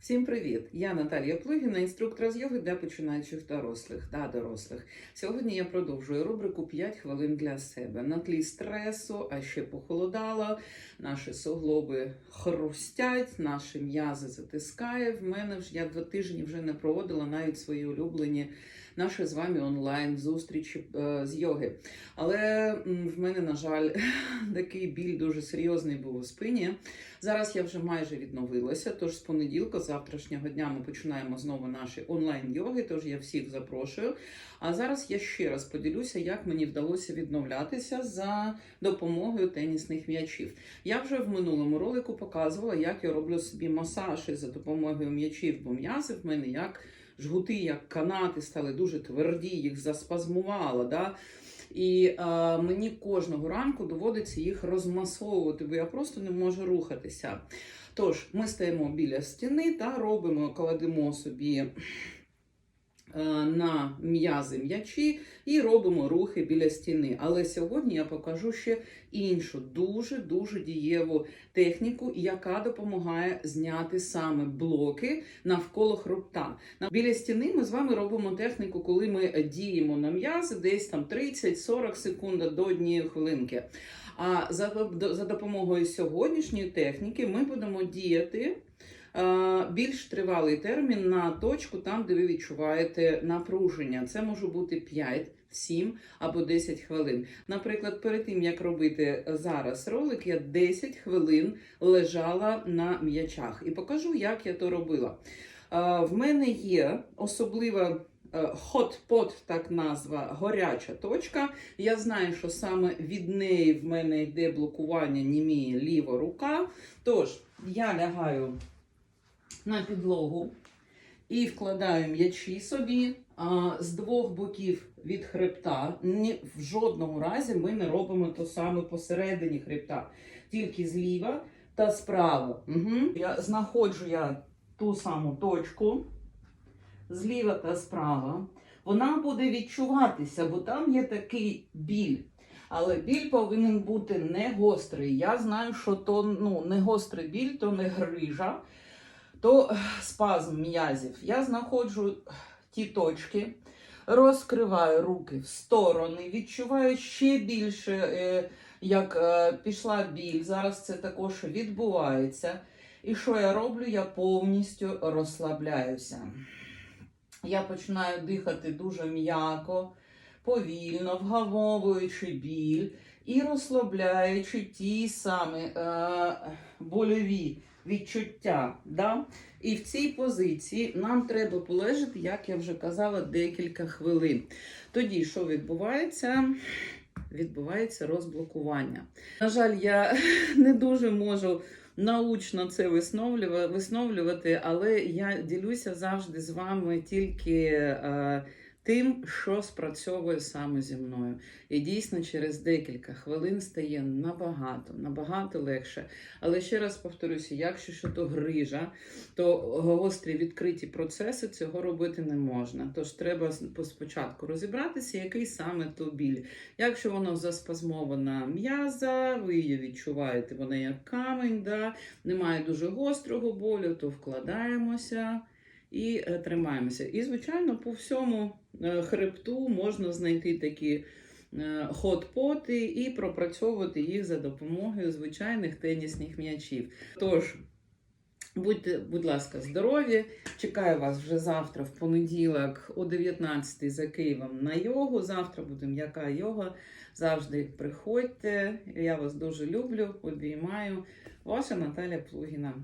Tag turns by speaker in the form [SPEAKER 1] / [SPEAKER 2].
[SPEAKER 1] Всім привіт! Я Наталія Плигіна, інструктор з йоги для починаючих дорослих та дорослих. Сьогодні я продовжую рубрику «5 хвилин для себе. На тлі стресу, а ще похолодало, наші суглоби хрустять, наші м'язи затискає. В мене ж я два тижні вже не проводила навіть свої улюблені наші з вами онлайн зустрічі е, з йоги. Але в мене, на жаль, такий біль дуже серйозний був у спині. Зараз я вже майже відновилася. Тож з понеділка, завтрашнього дня, ми починаємо знову наші онлайн-йоги. Тож я всіх запрошую. А зараз я ще раз поділюся, як мені вдалося відновлятися за допомогою тенісних м'ячів. Я вже в минулому ролику показувала, як я роблю собі масаж за допомогою м'ячів, бо м'язи в мене як жгути, як канати стали дуже тверді, їх заспазмувало. Да? І а, мені кожного ранку доводиться їх розмасовувати, бо я просто не можу рухатися. Тож, ми стаємо біля стіни та робимо, кладемо собі е, на м'язи м'ячі і робимо рухи біля стіни. Але сьогодні я покажу ще іншу дуже-дуже дієву техніку, яка допомагає зняти саме блоки навколо хребта. Біля стіни ми з вами робимо техніку, коли ми діємо на м'язи десь там 30-40 секунд до однієї хвилинки. А за, допомогою сьогоднішньої техніки ми будемо діяти е, більш тривалий термін на точку, там, де ви відчуваєте напруження. Це може бути 5, 7 або 10 хвилин. Наприклад, перед тим як робити зараз ролик, я 10 хвилин лежала на м'ячах і покажу, як я то робила. Е, В мене є особлива е, hot-pot, так назва, горяча точка. Я знаю, що саме від неї в мене йде блокування німіє ліва рука. Тож я лягаю на підлогу і вкладаю м'ячі собі а, з двох боків від хребта. Ні, в жодному разі ми не робимо то саме посередині хребта, тільки зліва та справа. Угу. Я знаходжу я ту саму точку зліва та справа. Вона буде відчуватися, бо там є такий біль. Але біль повинен бути не гострий. Я знаю, що то ну, не гострий біль, то не грижа, то спазм м'язів. Я знаходжу ті точки, розкриваю руки в сторони, відчуваю ще більше, е, як е, пішла біль. Зараз це також відбувається. І що я роблю? Я повністю розслабляюся. Я починаю дихати дуже м'яко, повільно, вгамовуючи біль і розслабляючи ті самі е, больові відчуття. Да? І в цій позиції нам треба полежати, як я вже казала, декілька хвилин. Тоді, що відбувається? Відбувається розблокування. На жаль, я не дуже можу научно це висновлювати, але я ділюся завжди з вами тільки е, тим, що спрацьовує саме зі мною. І дійсно через декілька хвилин стає набагато, набагато легше. Але ще раз повторюся, якщо що то грижа, то гострі відкриті процеси цього робити не можна. Тож треба спочатку розібратися, який саме то біль. Якщо воно заспазмована м'яза, ви її відчуваєте, вона як камень, да? немає дуже гострого болю, то вкладаємося і е, тримаємося. І, звичайно, по всьому е, хребту можна знайти такі е, хот-поти і пропрацьовувати їх за допомогою звичайних тенісних м'ячів. Тож, будьте, будь ласка, здорові! Чекаю вас вже завтра, в понеділок, о 19 за Києвом на йогу. Завтра буде м'яка йога. Завжди приходьте. Я вас дуже люблю, обіймаю. Ваша Наталя Плугіна.